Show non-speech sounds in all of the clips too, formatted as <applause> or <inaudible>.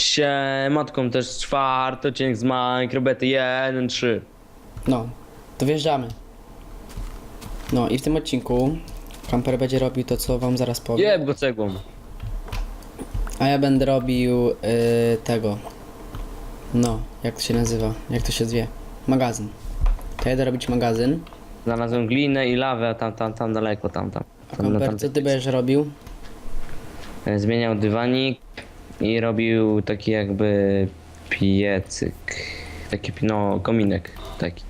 Siematką też czwarty odcinek z Minecraft 1.3 No, to wjeżdżamy. No i w tym odcinku kamper będzie robił to, co wam zaraz powiem. Jeb go cegłą. A ja będę robił y, tego. No, jak to się nazywa? Jak to się zwie? Magazyn. To ja będę robić magazyn. Znalazłem glinę i lawę, a tam, tam, tam daleko, tam, tam. A tam, na kamper, tamtej- co ty będziesz robił? E, Zmieniał dywanik i robił taki jakby piecyk. Taki, no, kominek taki.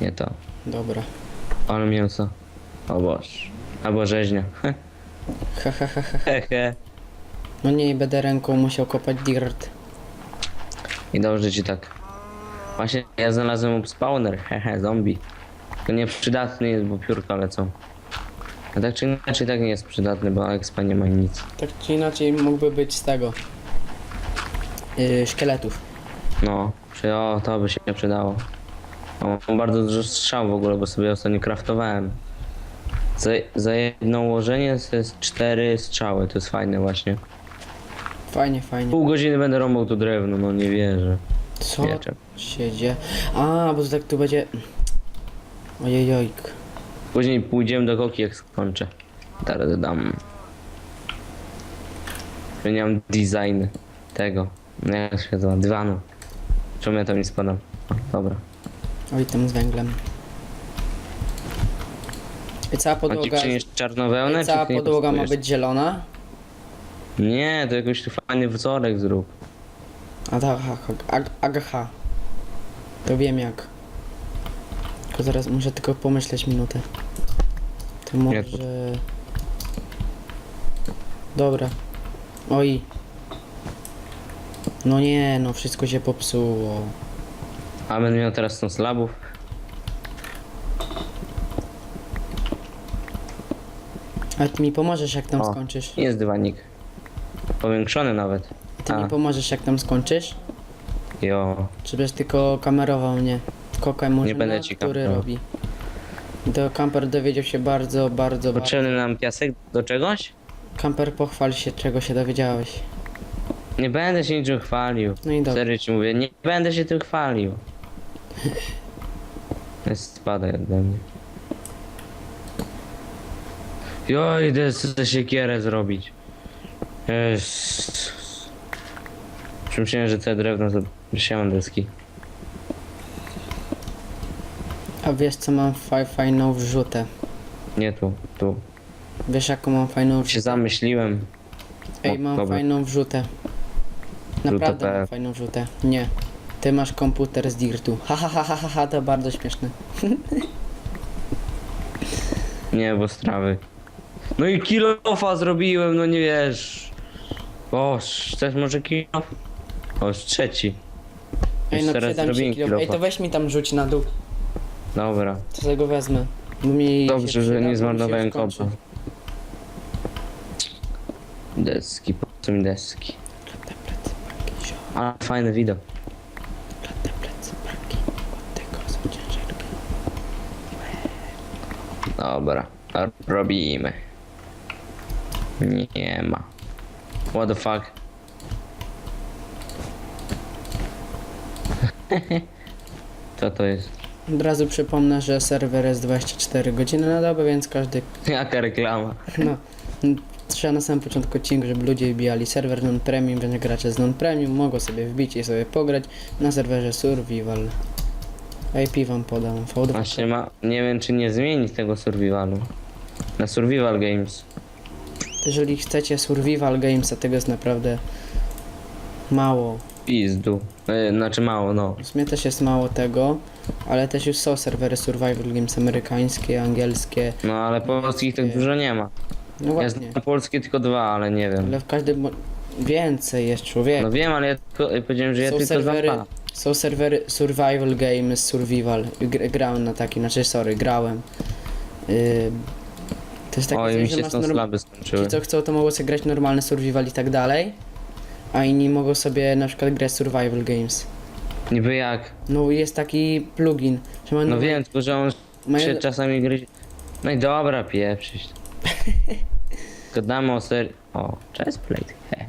Nie to. Dobra. Ale mięso. O Boż. Albo rzeźnia. Ha, ha, ha, ha. Hehe. No nie, będę ręką musiał kopać dirt. I dobrze ci tak. Właśnie ja znalazłem spawner, hehe, zombie. To nieprzydatny jest, bo piórka lecą. A tak czy inaczej tak nie jest przydatny, bo expa nie ma nic. Tak czy inaczej mógłby być z tego. Yy, szkieletów. No, przy, o, to by się przydało. O, mam bardzo dużo strzał w ogóle, bo sobie ostatnio craftowałem. Za, za jedno ułożenie to jest cztery strzały, to jest fajne właśnie. Fajnie, fajnie. Pół godziny będę rąbał to drewno, no nie wierzę. Co Wieczem. się dzieje? A, bo to tak tu będzie... Ojejojk. Później pójdziemy do koki jak skończę. Teraz dam. Zmieniam design tego. No jak się nazywa? Dywanu. Czemu ja tam nie spadam? Dobra. Oj, tam z węglem. I cała A ci podłoga, czarnowełnę, i cała czy ty nie podłoga ma potrzebujesz? być zielona? Nie, to jakoś tu fajny wzorek zrób. A tak, ha, ha, ag, agaha. To wiem jak. Tylko zaraz muszę tylko pomyśleć minutę. To może... Dobra. Oj. No nie, no wszystko się popsuło. A będę miał teraz 100 slabów. Ale ty mi pomożesz jak tam O. skończysz. Jest dywanik. Powiększony nawet. Ty A. mi pomożesz jak tam skończysz? Jo. Czy będziesz tylko kamerował mnie? Może będę ci który kamerował. robi. To kamper dowiedział się bardzo, bardzo, bardzo. Potrzebny nam piasek do czegoś? Kamper pochwal się czego się dowiedziałeś. Nie będę się niczym chwalił. No i dobrze. Serio ci mówię, nie będę się tym chwalił. <laughs> Spadaj ode mnie. Jo, idę sobie siekierę zrobić. Jest. Przemyślałem, że te drewno to siałem deski. A wiesz co mam fa fajną wrzutę? Nie tu, tu. Wiesz jaką mam fajną Się wrzutę? zamyśliłem. Ej, mam dobra. fajną wrzutę. Naprawdę mam PF. fajną wrzutę. Nie. Ty masz komputer z dirtu. Ha ha ha ha ha, ha to bardzo śmieszne. <laughs> Nie, bo strawy. No i kilofa zrobiłem, no nie wiesz. O, też może kilof? O, już trzeci. Ej, Już no teraz przydam zrobiłem kilo. Ej, kilofa. to weź mi tam rzuć na dół. Dobra. To sobie go wezmę. Bo mi Dobrze, się że przyda, bo mi nie się zmarnowałem już kończy. kopa. Deski, po co mi deski? Ale fajny widok. Klatę plecy, braki. Od tego są ciężarki. Dobra, robimy. Nie ma. What the fuck? <laughs> Co to jest? Od razu przypomnę, że serwer jest 24 godziny na dobę, więc każdy, <laughs> Jaka reklama? no, trzeba na samym początku odcinku, żeby ludzie wbijali serwer non-premium, więc gracze z non-premium mogą sobie wbić i sobie pograć na serwerze survival. IP wam podam, V2. Właśnie ma... Nie wiem, czy nie zmienić tego survivalu. Na survival games. Jeżeli chcecie survival games, a tego jest naprawdę mało. Pizdu. E, znaczy mało, no. W sumie też jest mało tego, ale też już są serwery survival games amerykańskie, angielskie. No ale polskich tak dużo nie ma. No Ja właśnie, znam polskie tylko dwa, ale nie wiem. ale w każdym... mo- Więcej jest człowiek. No wiem, ale ja, tylko, ja powiedziałem, że ja są tylko serwery, dwa. są serwery survival games, survival. Gr grałem na takim, znaczy sorry, grałem. Yy, to jest takie Oj, coś, mi że się masz są norm- slaby skończyły. Ci co chcą to mogą sobie grać normalny survival i tak dalej, a inni mogą sobie na przykład grać survival games. Niby jak? No jest taki plugin, że ma No wiem, tylko że on mają- się czasami gryzie. No i dobra, pieprzyć. <laughs> Gadamy o serii. O, chestplate. <laughs>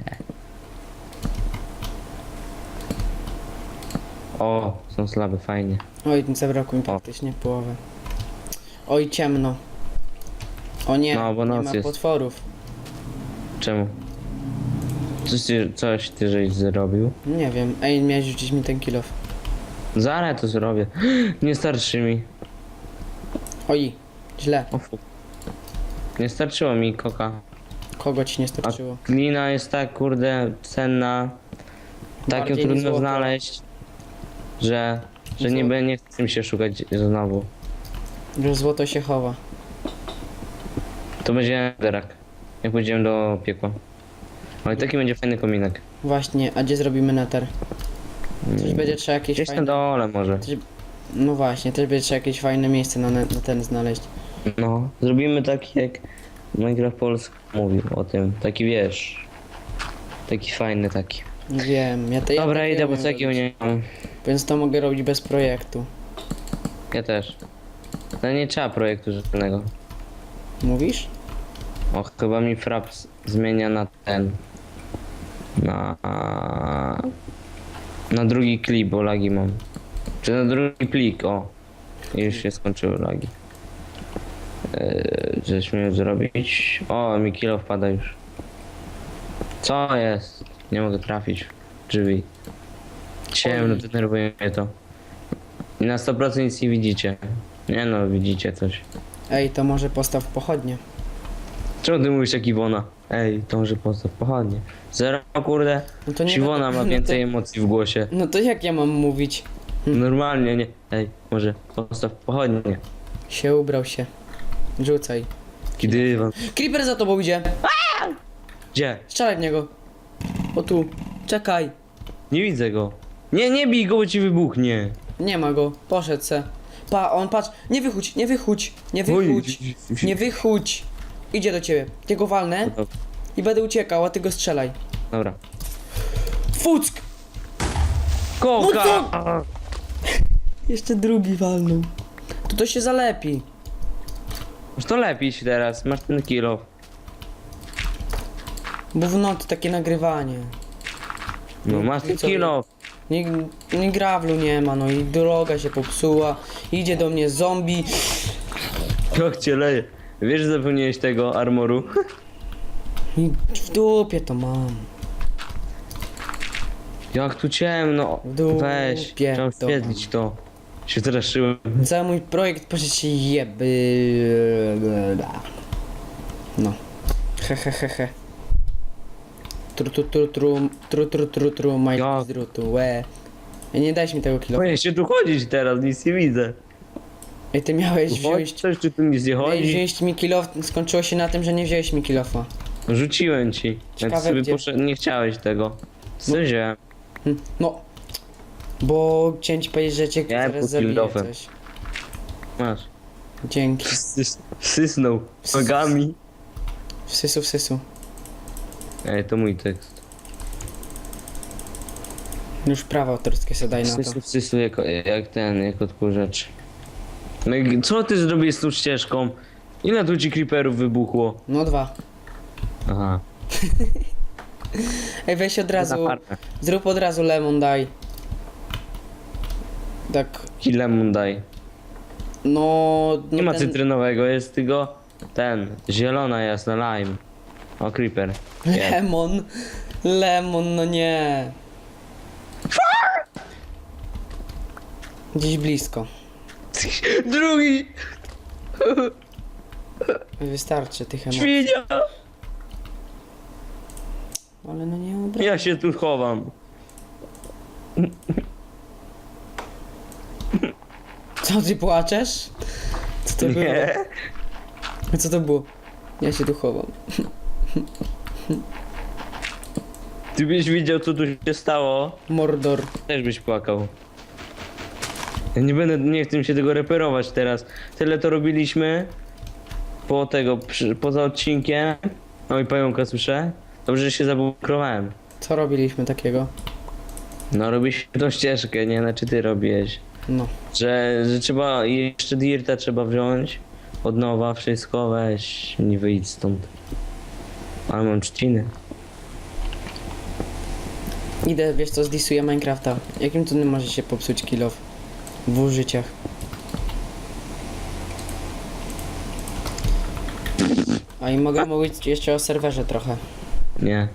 O, są slaby, fajnie. Oj, zabrakło mi praktycznie połowę. Oj, ciemno. O nie, No, bo nie noc ma jest. potworów. Czemu? Coś ty, coś ty żeś zrobił? Nie wiem. Ej, miałeś rzucić mi ten kilof. Zaraz to zrobię. <gasps> Nie starczy mi. Oj, źle. O fu. Nie starczyło mi koka. Kogo ci nie A starczyło? glina jest tak kurde cenna. Tak ją Bardziej niż trudno złoto. znaleźć, że, że nie, be- nie chcę mi się szukać znowu. Że złoto się chowa. To będzie derak. Jak pójdziemy do piekła. Ale taki będzie fajny kominek. Właśnie, a gdzie zrobimy neter? Też będzie trzeba jakieś Gdzieś na fajne... dole może. No właśnie, też będzie trzeba jakieś fajne miejsce na, ne- na ten znaleźć. No, zrobimy taki jak Minecraft Polska mówił o tym. Taki wiesz. Taki fajny taki. Wiem, ja to ja Dobra, tak idę, bo takiego nie mam. Więc to mogę robić bez projektu. Ja też. No nie trzeba projektu żadnego. Mówisz? O, chyba mi Fraps zmienia na ten. Na. Na drugi klip, bo lagi mam. Czy na drugi plik, o. Już się skończyły lagi. Eee, coś miał zrobić. O, mi kilo wpada już. Co jest? Nie mogę trafić w drzwi. Ciemno, denerwuje mnie to. I na 100% nic nie widzicie. Nie no, widzicie coś. Ej, to może postaw pochodnie. Czemu ty mówisz jak Iwona? Ej, to może postaw pochodnie. Zero, kurde. No to nie Siwona ma no więcej to- emocji w głosie. No to jak ja mam mówić? Normalnie, nie. Ej, może postaw pochodnie. Się ubrał się. Rzucaj. Taki dywan. Creeper za tobą idzie. Gdzie? Strzelaj w niego. O tu. Czekaj. Nie widzę go. Nie, nie bij go, bo ci wybuchnie. Nie ma go. Poszedł se. Pa, on patrz. Nie wychudź, nie wychudź. Nie wychudź. Nie wychudź. Idzie do ciebie. Ty go walnę i będę uciekał, a ty go strzelaj. Dobra. Fuck! Koka! No Jeszcze drugi walnął. To to się zalepi. Już to lepiej się teraz, masz ten kilo. Bo w nocy takie nagrywanie. No masz ten co? kilo. Nie, nie grawlu nie ma, no i droga się popsuła. Idzie do mnie zombie. Jak cię leje. Wiesz, że zapomniałeś tego armoru? I w dupie to mam. Jak tu ciemno. W dupie Weź, trzeba to oświetlić to. Się straszyłem. Cały mój projekt poszedł się jeby. No. He he he he. Tru tru tru tru tru tru tru tru z drutu, łe. Ej, nie dałeś mi tego kilo. Boję się tu chodzić teraz, nic nie widzę. Ej, ty miałeś Chodź wziąć... coś, czy tu nic nie Miałeś chodzi? wziąć mi kilo, skończyło się na tym, że nie wziąłeś mi kilofa. Rzuciłem ci. Jak Ciekawe sobie gdzie. poszedł, nie chciałeś tego. Wziąłem? Hm, No. Bo chciałem ci powiedzieć, że cię zaraz kilofem. coś. Masz. Dzięki. Sys- Sysnął nogami. Wsysu, wsysu. Ej, to mój tekst. Już prawa autorskie sobie daj na to. Sysu, sysu jak, jak ten, jak odkurzacz. No i co ty zrobiłeś z tą ścieżką? Ile tu ci creeperów wybuchło? No dwa. Aha. <laughs> Ej, weź od razu, zrób od razu lemon, daj. Tak, Lemon daj. no... no Nie ma ten- cytrynowego, jest tylko ten, zielona jasna lime. O, creeper. Lemon. Lemon, no nie. Gdzieś blisko. Drugi! Wystarczy tych emocji. Świnia! Ale no nie obra... Ja się tu chowam. Co, ty płaczesz? Co to było? Nie. Co to było? Ja się tu chowam. Ty byś widział co tu się stało, Mordor. też byś płakał. Ja nie będę, nie chcę mi się tego reperować teraz. Tyle to robiliśmy. Po tego, przy, poza odcinkiem. No i pająka słyszę. Dobrze, że się zabukrowałem. Co robiliśmy takiego? No robiliśmy tą ścieżkę, nie? Znaczy ty robiłeś. No. Że, że trzeba, jeszcze dirta trzeba wziąć. Od nowa wszystko, weź, nie wyjdź stąd. Ale mam trzciny. Idę, wiesz co, zdisuję Minecrafta. Jakim cudem może się popsuć kill off? W dwóch życiach. A i mogę mówić jeszcze o serwerze trochę, Nie.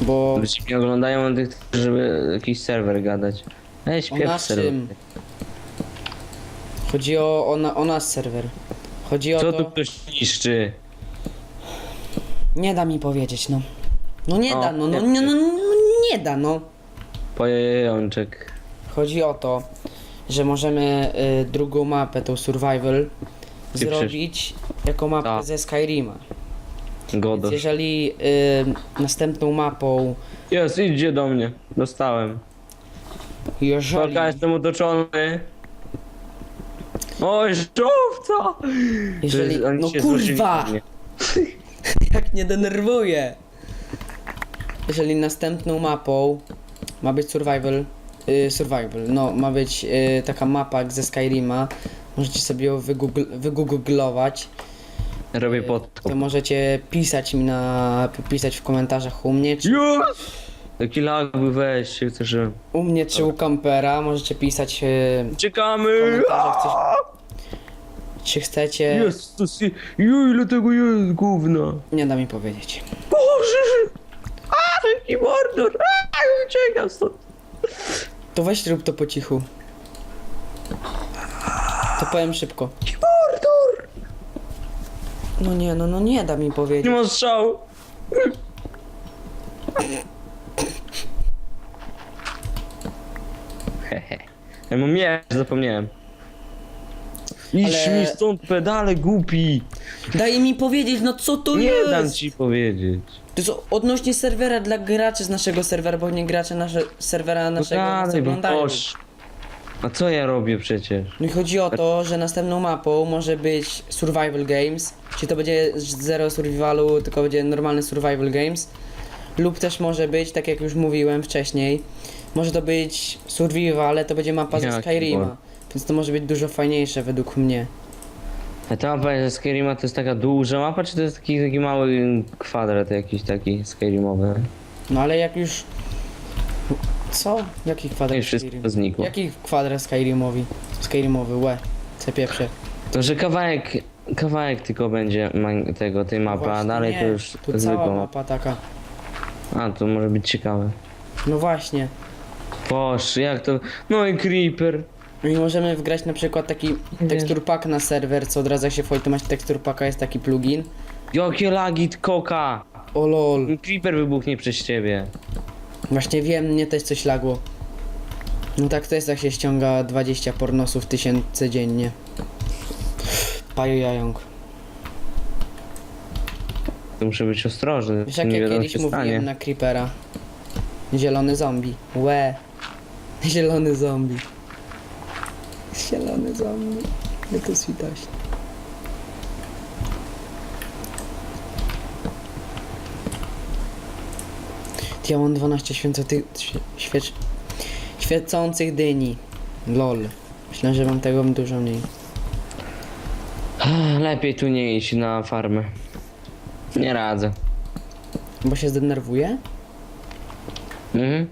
bo Ludzie mnie oglądają tych, żeby jakiś serwer gadać. Ej, o śpiew serwer. naszym... Chodzi o, o, na, o nas serwer. Chodzi o Co to... tu ktoś niszczy? Nie da mi powiedzieć, no. No nie O, da, no, no, nie. nie, no, no, nie da, no. Pojejączek. Chodzi o to, że możemy y, drugą mapę, tą survival, Ty zrobić jako mapę Tak. ze Skyrima. Więc Godo. jeżeli y, następną mapą, Jest, idzie do mnie. Dostałem. Jeżeli... Poka, jestem otoczony. Oj, żółwca! Jeżeli, To oni no się kurwa! na mnie. <laughs> Jak nie denerwuję! Jeżeli następną mapą ma być survival, y, survival, no ma być y, taka mapa jak ze Skyrima, możecie sobie ją wygoogl- wygooglować, Robię to podkop. możecie pisać mi na, pisać w komentarzach u mnie, czy, Już! Taki lag by weź chcesz. że- u mnie czy u Kampera, możecie pisać w Czekamy! coś, czy chcecie, Jezus, ju, ile tego jest gówna. nie da mi powiedzieć. Boże! A, jaki mordor! A, uciekam stąd. To weź rób to po cichu. To powiem szybko. Mordor! No nie, no, no nie da mi Nie powiedzieć. ma strzału. Hehe. Ja mam miecz, zapomniałem. Idź Ale- mi stąd pedale głupi! Daj mi powiedzieć, no co to Nie jest? dam ci powiedzieć. To jest odnośnie serwera dla graczy z naszego serwera, bo nie gracze nasze serwera naszego nas bo oglądają. boż. A co ja robię przecież? No i chodzi o to, że następną mapą może być Survival Games, czyli to będzie zero survivalu, tylko będzie normalny Survival Games. Lub też może być, tak jak już mówiłem wcześniej, może to być Survival, ale to będzie mapa ze Skyrima. Więc to może być dużo fajniejsze według mnie. A ta mapa ze Skyrima to jest taka duża mapa, czy to jest taki, taki mały kwadrat jakiś taki Skyrimowy? No ale jak już... Co? Jaki No kwadrat i wszystko Skyrim? znikło. Jaki kwadrat Skyrimowi? Skyrimowy, łe. Co pieprze. To, że kawałek, kawałek tylko będzie ma- tego, tej mapy, a Właśnie dalej nie, to już Tu cała zwykła mapa. mapa taka. A, to może być ciekawe. No właśnie. Boż, jak to... No i Creeper. No I możemy wgrać na przykład taki tekstur pack na serwer, co od razu jak się wchodzi, to macie tekstur packa, jest taki plugin. Jakie lagi, koka! O lol. Creeper wybuchnie przez ciebie. Właśnie wiem, mnie też coś lagło. No tak to jest, jak się ściąga 20 pornosów tysięcy dziennie. Paju jająk. To muszę być ostrożny, Wiesz jak nie ja wiadomo kiedyś co mówiłem stanie. na Creepera? Zielony zombie. Łe. <laughs> Zielony zombie. Zielony zombie. Nie to switość. Ja mam 12 święcących, świecz, świecących dyni. Lol. Myślę, że mam tego dużo mniej. Lepiej tu nie iść na farmę. Nie radzę. Bo się zdenerwuję? Mhm.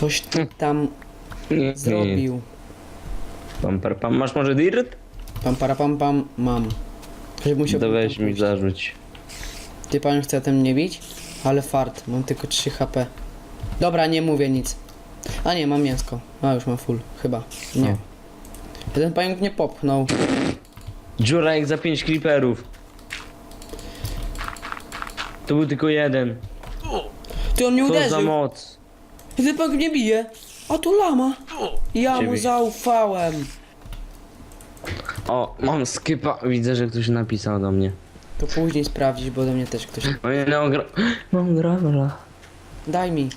Coś ty tam Nie, nie. zrobił. Pam, par, pam. Masz może dirt? Pam para pam pam mam. Że musiał To weź mi zarzuć. Ty pan chce tym nie bić? Ale fart, mam tylko 3 HP. Dobra, nie mówię nic. A nie, mam mięsko. A już mam full, chyba. Nie. O. Jeden pająk nie popchnął. Dziura jak za 5 creeperów. To był tylko jeden. Ty on mnie Co za uderzył. moc. Pająk mnie bije. A tu lama. Ja mu Ciebie. zaufałem. O, mam skipa. Widzę, że ktoś napisał do mnie. To później sprawdzić, bo do mnie też ktoś... O nie, no, gra... Mam gravela. Daj mi.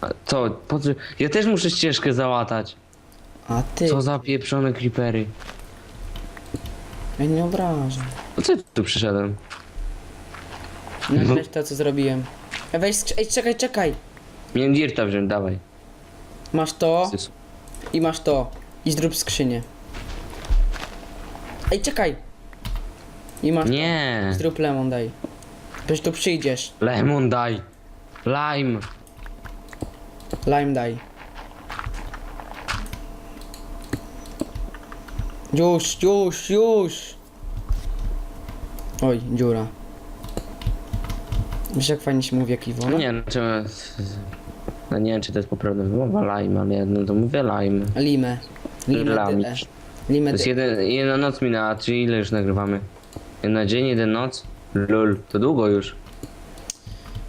A Co? Po co? Ja też muszę ścieżkę załatać. A ty. Co za pieprzone creepery. Ja nie obrażam. Po co ja tu przyszedłem? Nagrać to, co zrobiłem. Weź. Ej, czekaj, czekaj. Miałem dirta wziąć, dawaj. Masz to i masz to. I zrób skrzynię. Ej, czekaj. I masz Nie! zrób lemon daj. Przecież tu przyjdziesz. Lemon daj! Lime! Lime daj. Już, już, już! Oj, dziura. Wiesz jak fajnie się mówi jak Iwona? Nie, no czemu... No nie wiem, czy to jest poprawna wymowa lime, ale ja no to mówię lime. Limę. Limę Lami. dyle. Limę To jest dyle. jeden, jedna noc minęła, czy ile już nagrywamy? Jedna dzień, jeden noc? Lul, to długo już.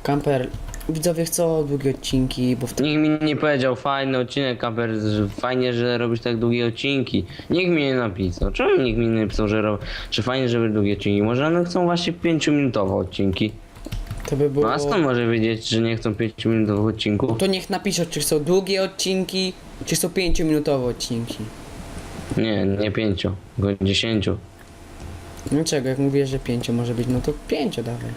Kamper. Widzowie chcą długie odcinki, bo wtedy... Nikt mi nie powiedział, fajny odcinek, Kamper, że fajnie, że robisz tak długie odcinki. Nikt mi nie napisał. Czemu nikt mi nie napisał, że, rob... że fajnie, żeby długie odcinki? Może one chcą właśnie 5-minutowe odcinki. To by było... No a skąd może wiedzieć, że nie chcą 5-minutowych odcinków? To niech napiszą, czy chcą długie odcinki, czy chcą 5-minutowe odcinki. Nie, nie 5, tylko 10. Dlaczego? Jak mówię, że 5 może być, no to 5 dawaj.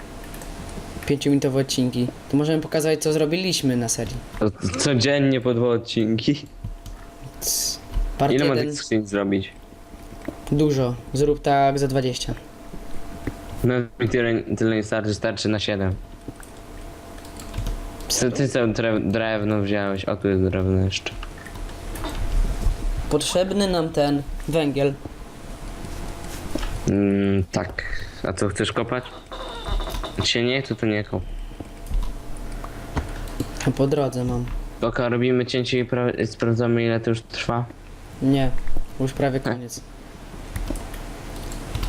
5-minutowe odcinki. To możemy pokazać, co zrobiliśmy na serii. To codziennie po dwa odcinki. Part Ile ma 1, tych skrzyń zrobić? dużo. Zrób tak za 20. No mi tyle, tyle nie starczy, starczy na 7. Ty, ty co drew, drewno wziąłeś? O, tu jest drewno jeszcze. Potrzebny nam ten węgiel. Mm, tak. A co, chcesz kopać? Jak się nie chce, to nie kop. A Po drodze mam. Oka, robimy cięcie i pra- sprawdzamy ile to już trwa. Nie, już prawie koniec.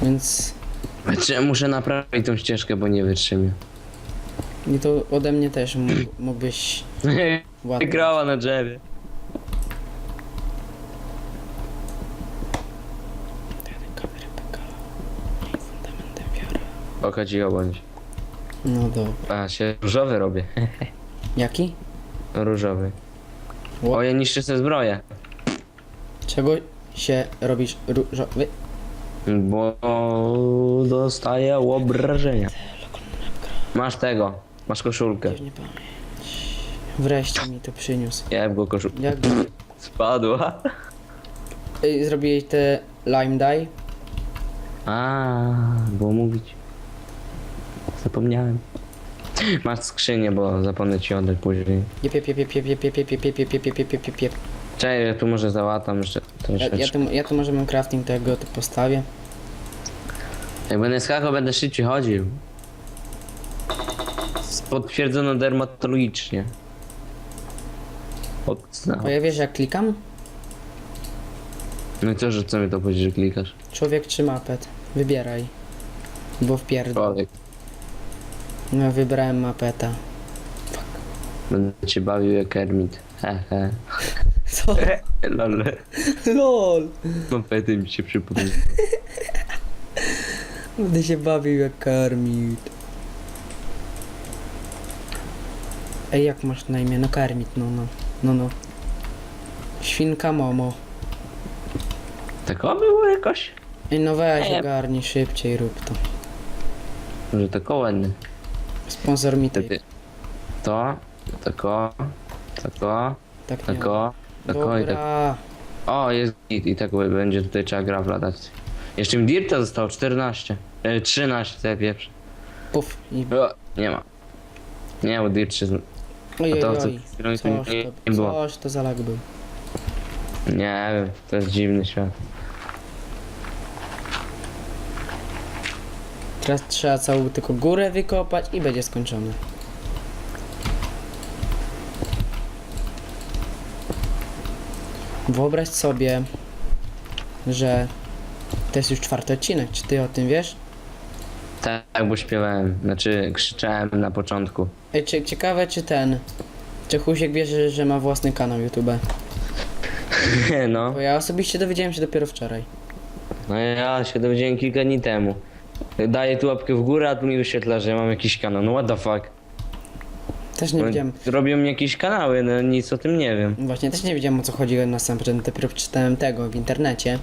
Więc <laughs> Znaczy, muszę naprawić tą ścieżkę, bo nie wytrzymię. i to ode mnie też mógł, mógłbyś ładnie. Grała na drzewie. Oka cicho bądź. No dobra. A, się różowy robię. <laughs> Jaki? różowy. O, ja niszczę sobie zbroję. Czego się robisz różowy? Bo dostaję obrażenia. Masz tego. Masz koszulkę. Pamięć. Wreszcie mi to przyniósł. Ja go koszulkę. Jak Spadła. Ej, zrobiłeś te lime dye? A, było mówić. Zapomniałem. Masz skrzynię, bo zapomnę ci oddać później. Jep, jep, jep, jep, jep, jep, jep, jep, jep, jep, jep, jep, jep, jep, jep, jep. Czekaj, ja tu może załatam jeszcze Ja, troszeczkę. ja, tu, ja tu może mam crafting tego, to postawię. Jak będę skakał, będę szybciej chodził. Potwierdzono dermatologicznie. Odznał. Bo ja wiesz jak klikam? No i co, że co mi to powiedzieć, że klikasz? Człowiek czy mapet? Wybieraj. Bo wpierd... Człowiek. No wybrałem mapeta. Będę cię bawił jak Kermit. Hehe. Co? Lol. LOL! Mopedy mi się przypomniał. Będę się bawił jak Kermit. Ej, jak masz na imię? No Kermit, no no. No no. Świnka Momo. Tak o było jakoś? Ej, no weź Ej. ogarnij szybciej, rób to. Może tak ładny. Sponsor mi Wtedy. To, tako, tako, Tak nie tako, i tak. Dobra. O, jest git i tak będzie tutaj trzeba gravla dać. Jeszcze mi dirta zostało 14. E, 13, te pierwsze. Puf. I... O, nie ma. Nie, bo dirt się... z- Oj, A oj, to co oj. Coś nie, to, nie było. coś to za lag był. Nie wiem, to jest dziwny świat. Teraz trzeba całą tylko górę wykopać i będzie skończone. Wyobraź sobie, że to jest już czwarty odcinek. Czy ty o tym wiesz? Tak, bo śpiewałem, znaczy krzyczałem na początku. Ej, czy, ciekawe czy ten, czy Husiek wie, że ma własny kanał YouTube? <laughs> no, Bo ja osobiście dowiedziałem się dopiero wczoraj. no ja się dowiedziałem kilka dni temu. Daję tu łapkę w górę, a tu mi wyświetla, że mam jakiś kanał. No what the fuck? Też nie No, wiedziałem. robią jakieś kanały, no nic o tym nie wiem. Właśnie też nie wiedziałem o co chodzi na sam początek, dopiero przeczytałem tego w internecie.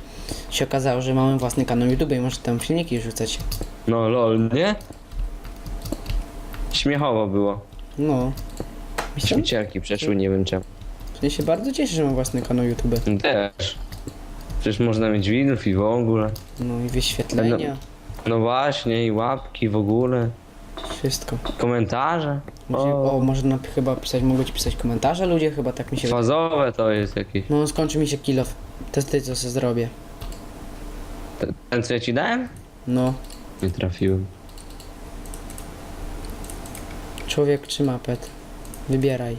Się okazało, że mamy własny kanał YouTube i może tam filmiki rzucać. No lol, nie? Śmiechowo było. No. Myślę, Śmieciarki przeszły, nie wiem czemu. ja się bardzo cieszę, że mam własny kanał YouTube. Też. Przecież można mieć widzów i w ogóle. No i wyświetlenia. No właśnie, i łapki w ogóle, Wszystko. komentarze. O, na, chyba pisać, mogą ci pisać komentarze ludzie, chyba tak mi się wydaje. fazowe to jest jakieś. No skończy mi się kilof. To jest ty, co sobie zrobię. Ten- Ten co ja ci dałem? No. Nie trafiłem. Człowiek czy mapet? Wybieraj.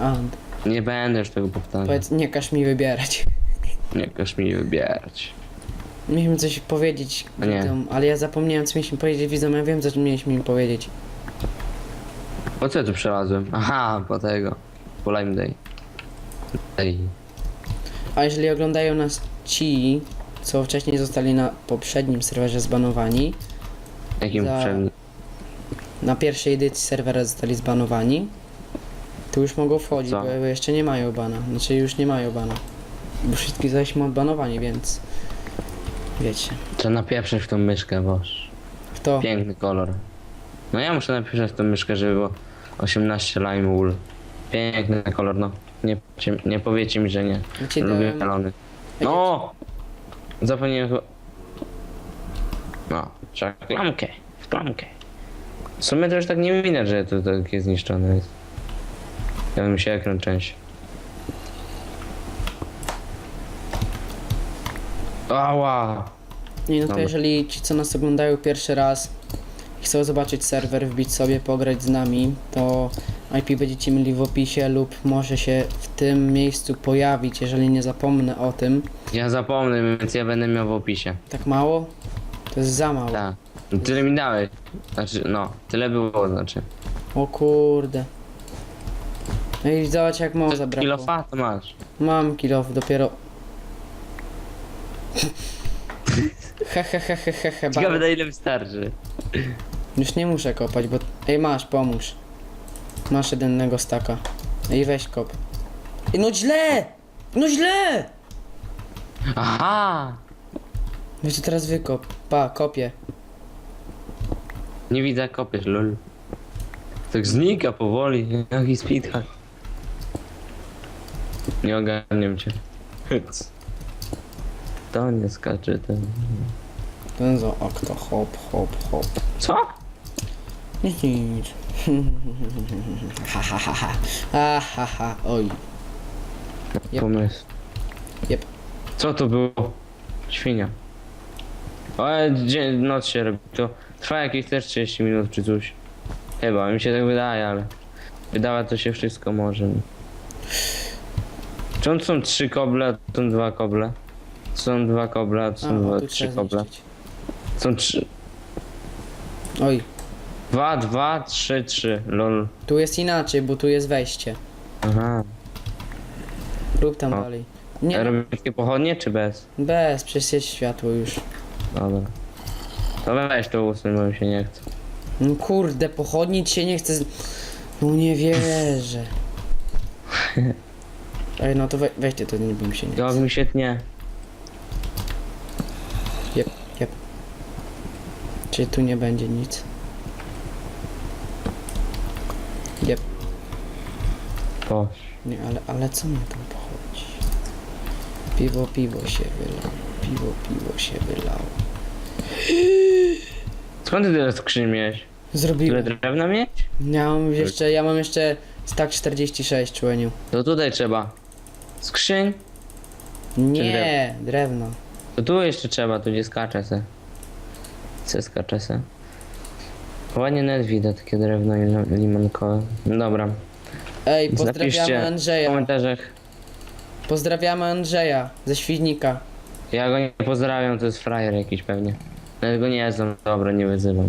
And. Nie będę już tego powtarzał. Powiedz, nie każ mi wybierać. <laughs> Nie każ mi wybierać. Mieliśmy coś powiedzieć A nie. widzom, ale ja zapomniałem co mieliśmy powiedzieć widzom, ja wiem co mieliśmy im powiedzieć. Po co ja tu przelazłem? Aha, po tego. Po Lime Day. Ej. A jeżeli oglądają nas ci, co wcześniej zostali na poprzednim serwerze zbanowani, Jakim Za- poprzednim? na pierwszej edycji serwera zostali zbanowani, to już mogą wchodzić, Co? bo jeszcze nie mają bana. Znaczy już nie mają bana. Bo wszystkich zaśmy odbanowani, więc wiecie. Trzeba napieprzeć w tą myszkę, boż. Kto? Piękny kolor. No ja muszę napieprzeć w tą myszkę, żeby było 18 lime wool. Piękny kolor, no. Nie, powiecie- nie powiecie mi, że nie. Ja ci Lubię dałem- melony. No! Zapomniałem chyba... No, trzeba klamkę. W klamkę. W sumie to już tak nie widać, że to takie zniszczone jest. Ja bym się ekran część. Ała! Nie, no to Dobra. jeżeli ci, co nas oglądają pierwszy raz chcą zobaczyć serwer, wbić sobie, pograć z nami, to IP będziecie mieli w opisie lub może się w tym miejscu pojawić, jeżeli nie zapomnę o tym. Ja zapomnę, więc ja będę miał w opisie. Tak mało? To jest za mało. Tak. No Tyle mi dałeś. Znaczy, no, tyle było, znaczy. O kurde. No i zobacz jak mało zabrakło. Kilofa to masz. Mam kilof dopiero. He he he he he he. Ciekawe na ile wystarczy. Już nie muszę kopać, bo... Ej, masz, pomóż. Masz jednego staka. Ej, weź kop. Ej, no źle! No źle! Aha! To teraz wykop. Pa, kopię. Nie widzę jak kopiesz, lol. Tak znika powoli, jaki speedhack. Nie ogarniam cię. To nie skacze ten. Ten za okno, hop, hop, hop. Co? Nic, nic. ha, ha, ha, ha. Ha, ha, ha. Oj. Yep. Pomysł. Jep. Co to było? Świnia. Ale dzień, noc się robi. To trwa jakieś też 30 minut czy coś. Chyba, mi się tak wydaje, ale wydawać to się wszystko może. Czy on są trzy koble, a to są dwa koble? Są dwa koble, a to A, są o, dwa, tu trzy trzeba zniszczyć. Są trzy. Oj, Dwa, dwa, trzy, trzy. Lol. tu jest inaczej, bo tu jest wejście. Aha. Rób tam O. dalej. Nie, no, Robię takie pochodnie czy bez? bez, przecież jest światło już. Dobra. To weź to usuń, bo mi się nie chce. No kurde, pochodnić się nie chce. z- No nie wierzę. <laughs> Ej, no to we, weźcie to, nie bym się nie. Jak mi się tnie. Jep, jep. Czyli tu nie będzie nic. Jep, Boż. nie, ale, ale co mi tam pochodzi? Piwo, piwo się wylało. Piwo, piwo się wylało. Skąd ty tyle skrzyń miałeś? Tyle Zrobiłem. drewna mieć? Ja mam jeszcze, ja mam jeszcze stack 46 człeniu. To tutaj trzeba. Skrzyń? Nie, drewno. To tu jeszcze trzeba, tu gdzie skacze se. Se skacze se. Ładnie net widać takie drewno lim- limonkowe. Dobra. Ej, pozdrawiamy napiszcie w Andrzeja. komentarzach. Pozdrawiamy Andrzeja ze Świdnika. Ja go nie pozdrawiam, to jest frajer jakiś pewnie. Nawet go nie znam, dobra, nie wyzywam.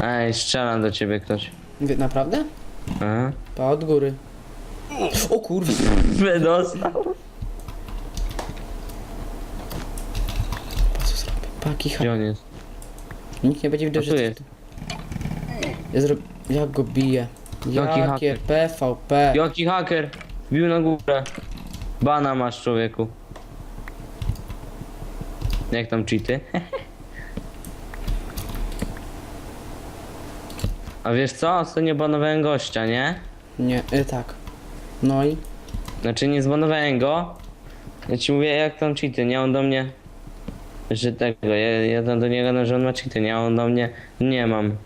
Ej, strzelam do ciebie ktoś. Wie- Naprawdę? Aha. Pa od góry. O kurwa. <laughs> Wydostał. Pa co zrobię? Paki ha. Gdzie on jest? Nikt nie będzie widział, A że tu jest. Ja. Jak go biję? Jaki Jakie haker? PVP. Jaki haker? Wbił na górę. Bana masz człowieku. Jak tam cheaty? <laughs> A wiesz co? Ostatnio banowałem gościa, nie? Nie, y, tak. No i? Znaczy nie zbanowałem go. Ja ci mówię jak tam cheaty, nie? On do mnie że tego, ja, ja tam do niego gadam, że on ma cheaty? A on do mnie, nie mam.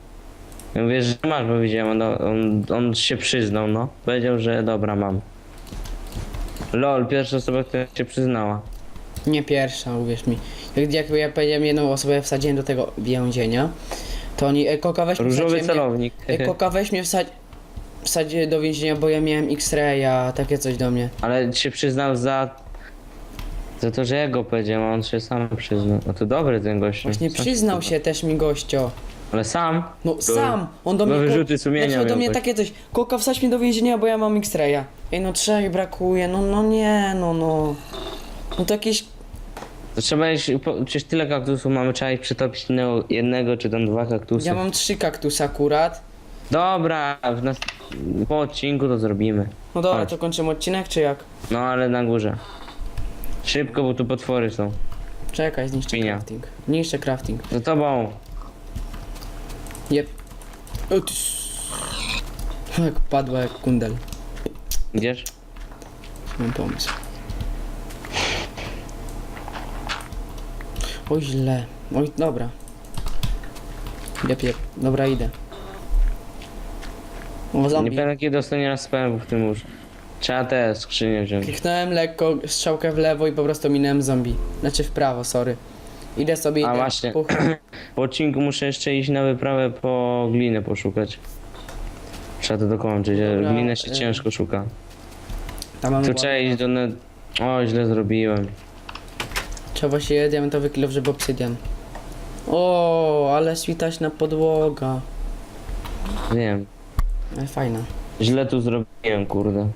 Ja mówię, że masz, bo widziałem, on, do- on, on się przyznał, no. Powiedział, że dobra, mam. Lol, pierwsza osoba, która się przyznała. Nie pierwsza, uwierz mi. Jak, jak ja powiedziałem jedną osobę wsadziłem do tego więzienia, to oni, e, Koka weź mnie Różowy mnie- celownik. E, Koka weź mnie wsadź, wsadź do więzienia, bo ja miałem X-raya, takie coś do mnie. Ale się przyznał za... Za to, że ja go powiedziałem, a on się sam przyznał. No to dobry ten gościu. Właśnie Sam przyznał się też mi gościo. Ale sam? No sam! On do no mnie. wyrzuty sumienia Zaczął do miał mnie tak. takie coś. Koka wsadź mnie do więzienia, bo ja mam X-raya. Ej no trzech brakuje, no no nie, no no. No to jakieś. To trzeba iść, po, przecież tyle kaktusów mamy, trzeba iść przetopić jednego, jednego czy tam dwa kaktusy. Ja mam trzy kaktusy akurat. Dobra, w nas, po odcinku to zrobimy. No dobra, Chodź. to kończymy odcinek czy jak? No ale na górze. Szybko, bo tu potwory są. Czekaj, zniszczę Świnia. crafting. Zniszczę crafting. Za tobą. Jep. O, ty s- Jak padła jak kundel. Idziesz? Mam pomysł. Oj źle. Oj, dobra. Jep, jep. Dobra, idę. O, Nie zombie. pamiętam kiedy ostatni raz spałem w tym łóżku. Trzeba te skrzynie wziąć. Kliknąłem lekko strzałkę w lewo i po prostu minąłem zombie. Znaczy w prawo, sorry. Idę sobie, A idę. właśnie. Puch. <clears throat> Po odcinku muszę jeszcze iść na wyprawę po glinę poszukać. Trzeba to dokończyć, Dobra, glinę się y- ciężko szuka. Tam mamy Tu trzeba iść do... Ne... O, źle zrobiłem. Trzeba się diamentowy kilof, żeby obsydian. O, ale świtaśna podłoga. Wiem. Ale fajna. Źle tu zrobiłem, kurde.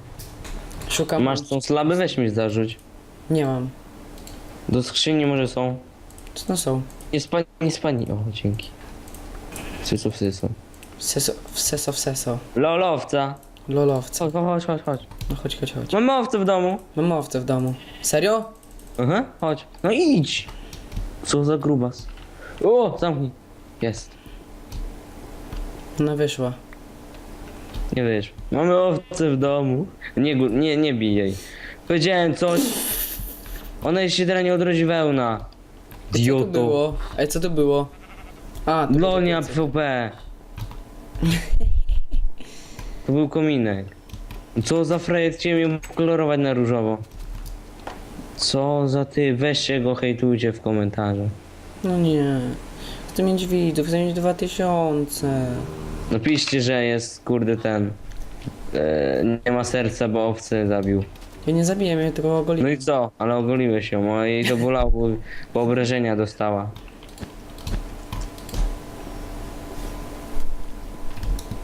Szukam. Masz tą slaby? Weź mi zarzuć. Nie mam. Do skrzyni może są. Co to są? Nie spadnij, nie spadnij. O, dzięki. Sysu, sysu. Seso, w seso, w seso. Lolowca. Lolowca. Chodź, chodź, chodź, chodź. No chodź, chodź, chodź. Mamy owce w domu. Mam owce w domu. Serio? Aha, chodź. No idź. Co za grubas. O, zamknij. Jest. Ona wyszła. Nie wiesz. Mamy owce w domu. Nie, nie, nie bij jej. Powiedziałem coś. Ona jeszcze się teraz nie odrodzi wełna. Co to Idioto. było? Ej, co to było? A, to było- PvP. To był kominek. Co za frajer chciałem ją kolorować na różowo. Co za ty, weźcie go hejtujcie w komentarzach. No nie. Chcę mieć widzów, chcę mieć 2000. Napiszcie, że jest kurde ten. E, nie ma serca, bo owce zabił. Ja nie zabiję mnie, tylko No ogoliłem. i co? Ale ogoliłeś ją, a jej to bolało, bo obrażenia dostała.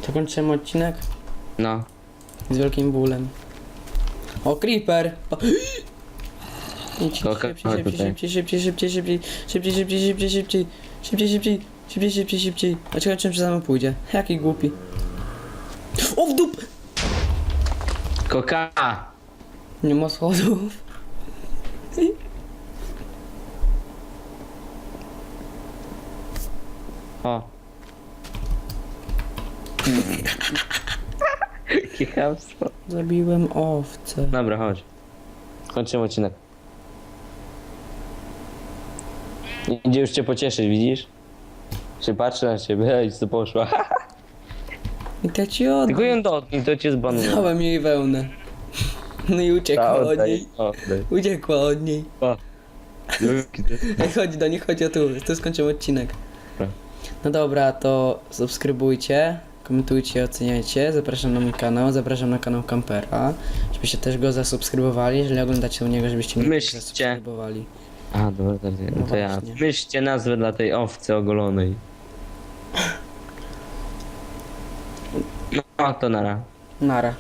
To kończymy odcinek No. z wielkim bólem. O, creeper! O. Idź, Koka- szybciej, chodź szybciej, tutaj. szybciej, szybciej, szybciej, szybciej, szybciej, szybciej, szybciej, szybciej, szybciej, szybciej, szybciej, szybciej, szybciej. A ciekawe, czym za mną pójdzie. Jaki głupi. O, w dup! Koka! Nie ma schodów. O. Kichawstwo. Zabiłem owce. Dobra, chodź. Kończymy odcinek. Idzie już cię pocieszyć, widzisz? Się patrzy na ciebie, <laughs> ej, co poszła. <laughs> I to ci oddam. Tylko ją dotknij, to cię zbanuje. Dałem jej wełnę. No i uciekła od niej. oddaj. Uciekła od niej. To- <laughs> Ej, chodź do niej, chodź o tu. Tu skończymy odcinek. Dobra. No dobra, to subskrybujcie, komentujcie, oceniajcie. Zapraszam na mój kanał, zapraszam na kanał Campera, żebyście też go zasubskrybowali. Jeżeli oglądacie u niego, żebyście mnie też Myślcie. zasubskrybowali. A, dobra, to, No to ja. właśnie. Myślcie nazwę dla tej owcy ogolonej. అన్నారా ఉన్నారా